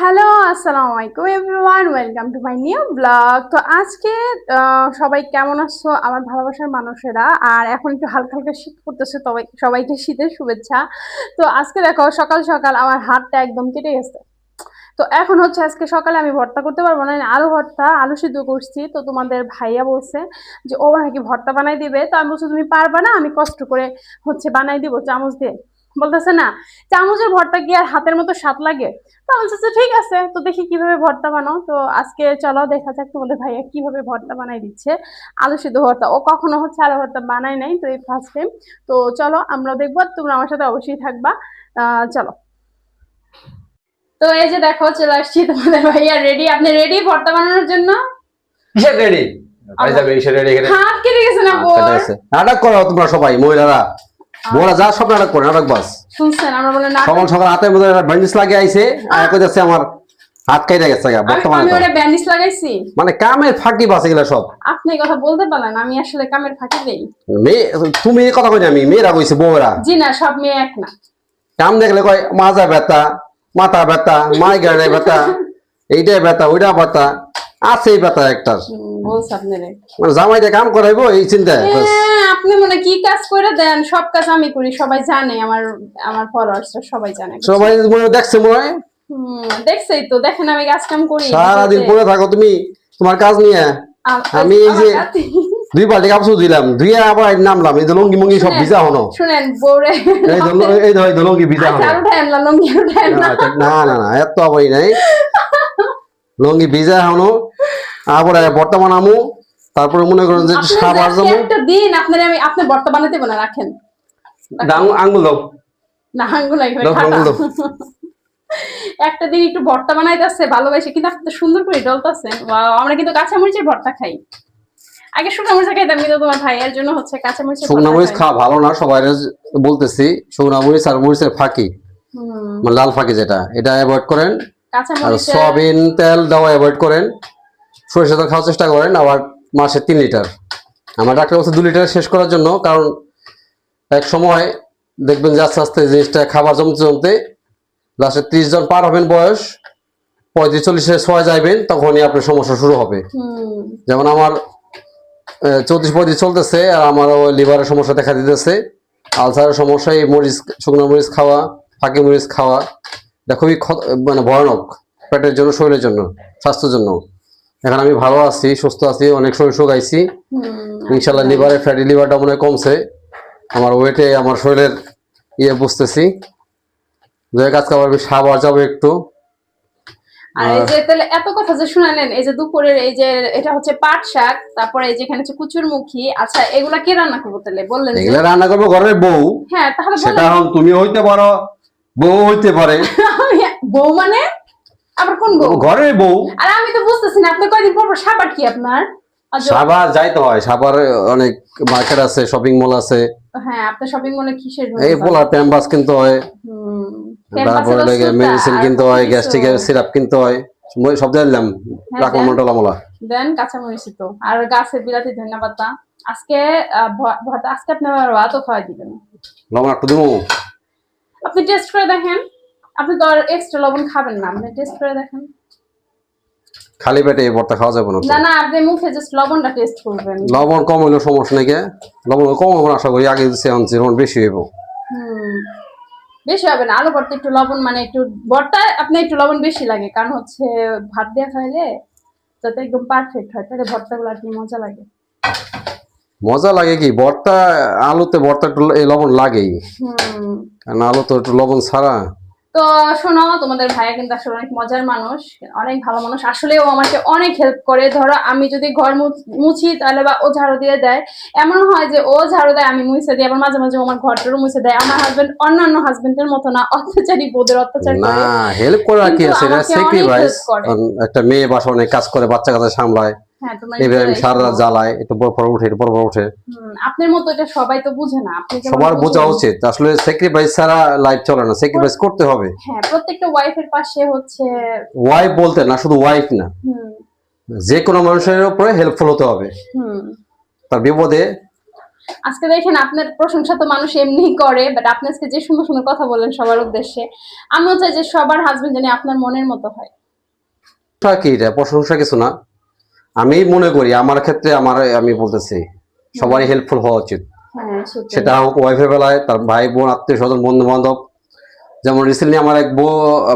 Hello আসসালামু আলাইকুম everyone welcome to my new vlog তো আজকে সবাই কেমন আছো? আমার ভালোবাসার মানুষেরা। আর এখন একটু হালকা হালকা শীত পড়তেছে, তবে সবাইকে শীতের শুভেচ্ছা। তো আজকে দেখো, সকাল সকাল আমার হাতটা একদম কেটে গেছে। তো এখন হচ্ছে আজকে সকালে আমি ভর্তা করতে পারব না, আলু ভর্তা, আলু সিদ্ধ করছি। তো তোমাদের ভাইয়া বলছে যে, ও নাকি ভর্তা বানাই দিবে। তো আমি বলছি, তুমি পারবা না? আমি কষ্ট করে হচ্ছে বানাই দিব চামচ দিয়ে। বলতেছে না চামচের ভর্তা কি আর হাতের মতো স্বাদ লাগে? তো বলছি, ঠিক আছে তো দেখি কীভাবে ভর্তা বানাও। তো আজকে চলো দেখা যাক তোমাদের ভাইয়া কীভাবে ভর্তা বানাই দিচ্ছে। আলু সিদ্ধ ভর্তা ও কখনো হচ্ছে আলু ভর্তা বানাই নাই তো এই ফার্স্ট টাইম তো চলো আমরা দেখব তোমরা আমার সাথে অবশ্যই থাকবা। আহ, চলো। তো এই যে দেখো চলে আসছি তোমাদের ভাইয়া রেডি আপনি রেডি ভর্তা বানানোর জন্য? রেডি ভাই যাবে কিসের রেডি এখানে। হাত কেটে গেছে না নাটক করো তোমরা সবাই মহিলারা। বোরা যা সব নাটক করে নাটক বাস। শুনছেন আমরা বলে না সকাল সকাল হাতের মধ্যে ব্যান্ডেজ লাগিয়ে আইছে আর কই যাচ্ছে আমার হাত কেটে গেছে বর্তমানে আমি। ওটা ব্যান্ডিজ লাগাইছি। মানে কামের ফাঁকি বাস এগুলা সব। আপনি কথা বলতে পারলেন আমি আসলে কামের ফাঁকি দেই মেয়ে তুমি এই কথা কই না আমি মেয়েরা কইছে বউরা। জি না সব মেয়ে এক না। কাম দেখলে কয় মাজা ব্যথা মাথা ব্যথা মাইগ্রেনের ব্যথা এইটাই ব্যথা ওইটা ব্যথা আছে এই ব্যথা একটা। মানে জামাইটা কাম করাইবো এই চিন্তা হ্যাঁ, আপনি মনে কি কাজ করে দেন সব কাজ আমি করি সবাই জানে আমার আমার ফলোয়ার্সরা সবাই জানে। সবাই মনে দেখছে মনে হয়। দেখছেই তো দেখেন আমি কাজ কাম করি। সারাদিন পড়ে থাকো তুমি তোমার কাজ নিয়ে। আমি এই যে- দুই বালতি কাপড় দিলাম ধুয়ে আবার নামলাম এই লঙ্গি মঙ্গি সব ভিজা হনো শুনেন বউরে। এই ধর লঙ্গি ভিজা আচ্ছা উঠায় না না না এত আবারই নাই। লঙ্গি ভিজা হনো। আবার বর্তমান আমু তারপরে মনে করেন যে সাবার যাব একটা দিন আপনার আমি আপনি বর্তা বানাতে না রাখেন। আঙুল আঙুল দাও না আঙ্গুল। আঙ্গুল। একটা দিন একটু ভর্তা বানাইতেছে ভালোবাসে কিন্তু আপনি তো সুন্দর করে ডলতেছেন আমরা কিন্তু কাঁচামরিচের ভর্তা খাই। আগে শুকনো মরিচ খাইতাম কিন্তু তোমার ভাইয়ের জন্য হচ্ছে কাঁচামরিচের শুকনা মরিচ। খাওয়া ভালো না সবাই বলতেছি শুকনা মরিচ আর মরিচের ফাঁকি। হুম, মানে লাল ফাঁকি যেটা এটা অ্যাভয়েড করেন। সয়াবিন তেল দেওয়া অ্যাভয়েড করেন। সরিষা তেল খাওয়ার চেষ্টা করেন আবার মাসে তিন লিটার। আমার ডাক্তার বলছে দু লিটার শেষ করার জন্য কারণ এক সময় দেখবেন যে আস্তে আস্তে জিনিসটা খাবার জমতে জমতে লাস্টে ত্রিশ জন পার হবেন বয়স পঁয়ত্রিশ চল্লিশে ছয় যাইবেন তখনই আপনার সমস্যা শুরু হবে। যেমন আমার চৌত্রিশ পঁয়ত্রিশ চলতেছে আর আমার লিভারের সমস্যা দেখা দিতেছে। আলসারের সমস্যা এই মরিচ শুকনো মরিচ খাওয়া ফাঁকি মরিচ খাওয়া। এটা খুবই মানে ভয়ানক পেটের জন্য শরীরের জন্য স্বাস্থ্যের জন্য। এখন আমি ভালো আছি সুস্থ আছি অনেক শরীর শুকাইছি ইনশাল্লাহ লিভারের ফ্যাটি লিভারটা মনে কমছে। আমার ওয়েটে আমার শরীরের ইয়ে বুঝতেছি। যে কাজ খাবার আমি সাবার যাব একটু। আর এই যে তাহলে এত কথা যে শুনালেন এই যে দুপুরের এই যে এটা হচ্ছে পাট শাক তারপরে এই যে এখানে হচ্ছে কুচুর মুখী। আচ্ছা এগুলা কে রান্না করব তাহলে? বললেন এগুলো রান্না করব ঘরের বউ। হ্যাঁ তাহলে সেটা তুমি হইতে পারো। বউ হইতে পারে। বউ মানে? আবার কোন বউ? ঘরের বউ। আর আমি তো বুঝতেছি না আপনি কয়দিন পর সাবার কি আপনার? আজ- সাবার যাইতে হয় সাবার অনেক মার্কেট আছে শপিং মল আছে। হ্যাঁ আপনার শপিং মলে কিসের এই যান? পোলার কিনতে হয়। তারপরে ক্যাম্পাসের মেডিসিন কিনতে হয় গ্যাস্ট্রিকের সিরাপ কিনতে হয়। সব জানলাম হ্যাঁ, দেন। তো। আর বিলাতি ধন্যবাদ আজকে আজকে আপনি আমার ভাতও খাওয়াই দিবেন। লবণ একটু দিব আপনি টেস্ট করে দেখেন। আপনি তো আর এক্সট্রা লবণ খাবেন না আপনি টেস্ট করে দেখেন। খালি পেটে এই ভর্তা খাওয়া যাবে না না না আপনি মুখে জাস্ট লবণটা টেস্ট করবেন। লবণ কম হইলেও সমস্যা নাকি লবণ কম হবে আশা করি। আগে দিচ্ছে আনছি লবণ বেশি হইব। হুম বেশি হবে না। আলু ভর্তা একটু লবণ মানে একটু ভর্তা আপনি একটু লবণ বেশি লাগে কারণ হচ্ছে ভাত দিয়ে খাইলে যাতে একদম পারফেক্ট হয় তাহলে ভর্তাগুলো আর কি মজা লাগে। মজা লাগে কি? ভর্তা আলুতে ভর্তা একটু লবণ লাগেই। কারণ আলু তো একটু লবণ ছাড়া। তো শোনো তোমাদের ভাইয়া কিন্তু আসলে অনেক মজার মানুষ অনেক ভালো মানুষ। আসলে ও আমাকে অনেক হেল্প করে। ধরো আমি যদি ঘর মুছ- তাহলে বা ও ঝাড়ু দিয়ে দেয়। এমন হয় যে ও ঝাড়ু দেয় আমি মুছে দিই। আবার মাঝে মাঝে আমার ঘরটারও মুছে দেয়। আমার হাজবেন্ড অন্যান্য হাজবেন্ডের মতো না অত্যাচারী বোধের অত্যাচার না হেল্প করা কি আছে? এটা। একটা মেয়ে বাসা অনেক কাজ করে বাচ্চা কাচ্চা সামলায়। এবার আমি সারা রাত শোনো। জ্বালায় একটু পর পর উঠে একটু পর পর উঠে আপনার মতো এটা সবাই তো বুঝে না। আপনি সবার বোঝা উচিত। আসলে স্যাক্রিফাইস ছাড়া লাইফ চলে না স্যাক্রিফাইস করতে হবে। হ্যাঁ প্রত্যেকটা ওয়াইফের পাশে হচ্ছে ওয়াইফ বলতে না শুধু ওয়াইফ না। যে কোনো মানুষের উপরে হেল্পফুল হতে হবে। হুম। তার বিপদে আজকে দেখেন আপনার প্রশংসা তো মানুষ এমনিই করে বাট আপনি আজকে যে সুন্দর সুন্দর কথা বলেন সবার উদ্দেশ্যে আমিও চাই যে সবার হাজবেন্ড জানি আপনার মনের মতো হয়। কি এটা? প্রশংসা কিছু না। আমি মনে করি আমার ক্ষেত্রে আমার আমি বলতেছি সবারই হেল্পফুল হওয়া উচিত। হ্যাঁ সেটা হোক ওয়াইফের বেলায় তার ভাই বোন আত্মীয় স্বজন বন্ধু বান্ধব যেমন রিসেন্টলি আমার এক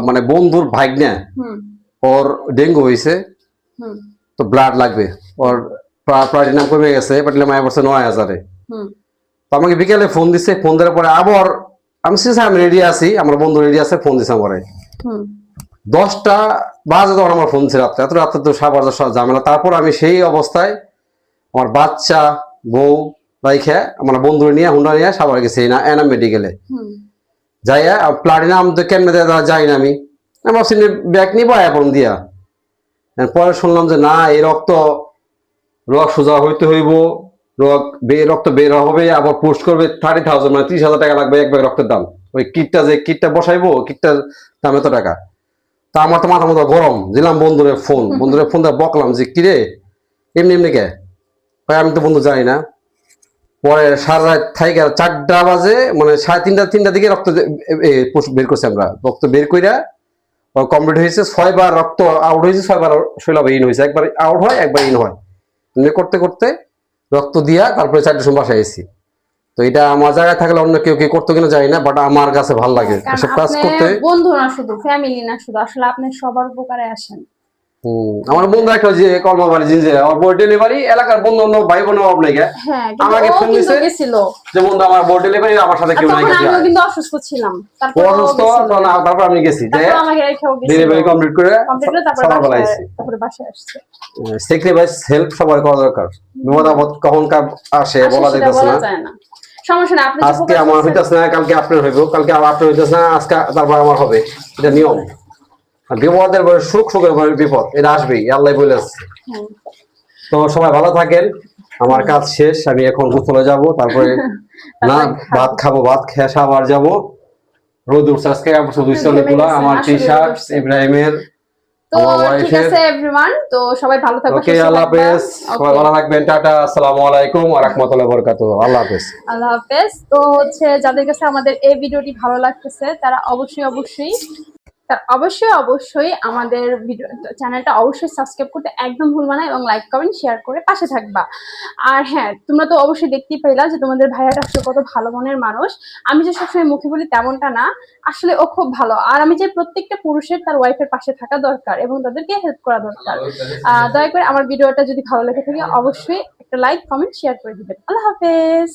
মানে বন্ধুর ভাগ্নে ওর ডেঙ্গু হয়েছে তো ব্লাড লাগবে। ওর প্লাটিনাম কমে গেছে প্লাটিনাম আয় পড়ছে নয় হাজারে। তো আমাকে বিকেলে ফোন দিছে ফোন দেওয়ার পরে আবার আমি সিনসে আমি রেডি আছি আমার বন্ধু রেডি আছে ফোন দিছে আমারে। দশটা বাজে তখন আমার ফোন ছিল রাত্রে এত রাত্রে তো সাবার ঝামেলা। তারপর আমি সেই অবস্থায় আমার বাচ্চা বউ রাইখে আমার বন্ধু নিয়ে হুন্ডা নিয়ে সাবার গেছি না এনাম মেডিকেলে যাইয়া প্লাটিনাম তো কেমনে যাই না আমি। আমি ভাবছি ব্যাগ নিবো এখন দিয়া। পরে শুনলাম যে না এই রক্ত রোগ সোজা হইতে হইব রোগ বে- রক্ত বের হবে আবার পোস্ট করবে থার্টি থাউজেন্ড মানে ত্রিশ হাজার টাকা লাগবে এক ব্যাগ রক্তের দাম। ওই কিটটা যে কিটটা বসাইবো কিটটার দাম এত টাকা। তা আমার তো মাথা মাথা গরম। দিলাম বন্ধুরে ফোন। বন্ধুরে ফোন দিয়ে বকলাম যে কিরে এমনি এমনি কে? ভাই আমি তো বন্ধু জানি না। পরে সারা রাত থাইকা চারটা বাজে মানে সাড়ে তিনটা তিনটা দিকে রক্ত বের করছি আমরা। রক্ত বের কইরা কমপ্লিট হয়েছে ছয়বার রক্ত আউট হয়েছে ছয়বার শৈলাবে ইন হয়েছে। একবার আউট হয় একবার ইন হয়। করতে করতে রক্ত দিয়া তারপরে চারটে সময় বাসায় এসেছি তো এটা আমার জায়গায় থাকলে অন্য কেউ কেউ করতো কিনা জানি না বাট আমার কাছে ভালো লাগে। এসব কাজ করতে বন্ধু না শুধু ফ্যামিলি না শুধু আসলে আপনি সবার উপকারে আসেন। আমার বন্ধু একটা যে কর্মবাড়ি জিনিস আমার ডেলিভারি এলাকার বন্ধু বান্ধব ভাই বোন অভাব নেই। হ্যাঁ আমাকে ফোন দিছে? যে বন্ধু আমার ডেলিভারি আমার সাথে কেউ নাই আমিও কিন্তু অসুস্থ ছিলাম। তারপর অসুস্থ তারপর আমি গেছি। যে ডেলিভারি কমপ্লিট করে কমপ্লিট করে তারপর তারপরে বাসায় আসছে। সেক্রিফাইস হেল্প সবার করা দরকার। বিপদ আপদ কখন আসে বলা যাইতেছে যায় না। সমস্যা না আপনি আজকে আমার হইতেছে না কালকে আপনার হইব কালকে আবার আপনার হইতেছে না আজকে তারপর আমার হবে। এটা নিয়ম। বিপদের পরে সুখ সুখের পরে বিপদ এটা আসবেই আল্লাহ বলে আসছে তো সবাই ভালো থাকেন আমার কাজ শেষ আমি এখন গোসলে যাব তারপরে না ভাত খাব ভাত খেয়ে আবার যাব। রোদ উঠছে আজকে আমার টি শার্ট ইব্রাহিমের তো ঠিক আছে এভরিওয়ান তো সবাই ভালো থাকবেন ওকে আল্লাহ হাফেজ। সবাই ভালো থাকবেন। টাটা আসসালামু আলাইকুম ওয়া রাহমাতুল্লাহি ওয়া বারাকাতুহু। আল্লাহ হাফেজ। আল্লাহ হাফেজ। তো হচ্ছে যাদের কাছে আমাদের এই ভিডিওটি ভালো লাগতেছে তারা অবশ্যই অবশ্যই তারা অবশ্যই অবশ্যই আমাদের ভিডিও, চ্যানেলটা অবশ্যই সাবস্ক্রাইব করতে একদম ভুলবা না এবং লাইক কমেন্ট শেয়ার করে পাশে থাকবা। আর হ্যাঁ তোমরা তো অবশ্যই দেখতেই পেলা যে তোমাদের ভাইয়াটা আসলে কত ভালো মনের মানুষ। আমি যে সবসময় মুখে বলি তেমনটা না, আসলে ও খুব ভালো। আর আমি যে প্রত্যেকটা পুরুষের তার ওয়াইফের পাশে থাকা দরকার এবং তাদেরকে হেল্প করা দরকার। দয়া করে আমার ভিডিওটা যদি ভালো লেগে থাকে, অবশ্যই একটা লাইক কমেন্ট শেয়ার করে দিবেন। আল্লাহ হাফেজ!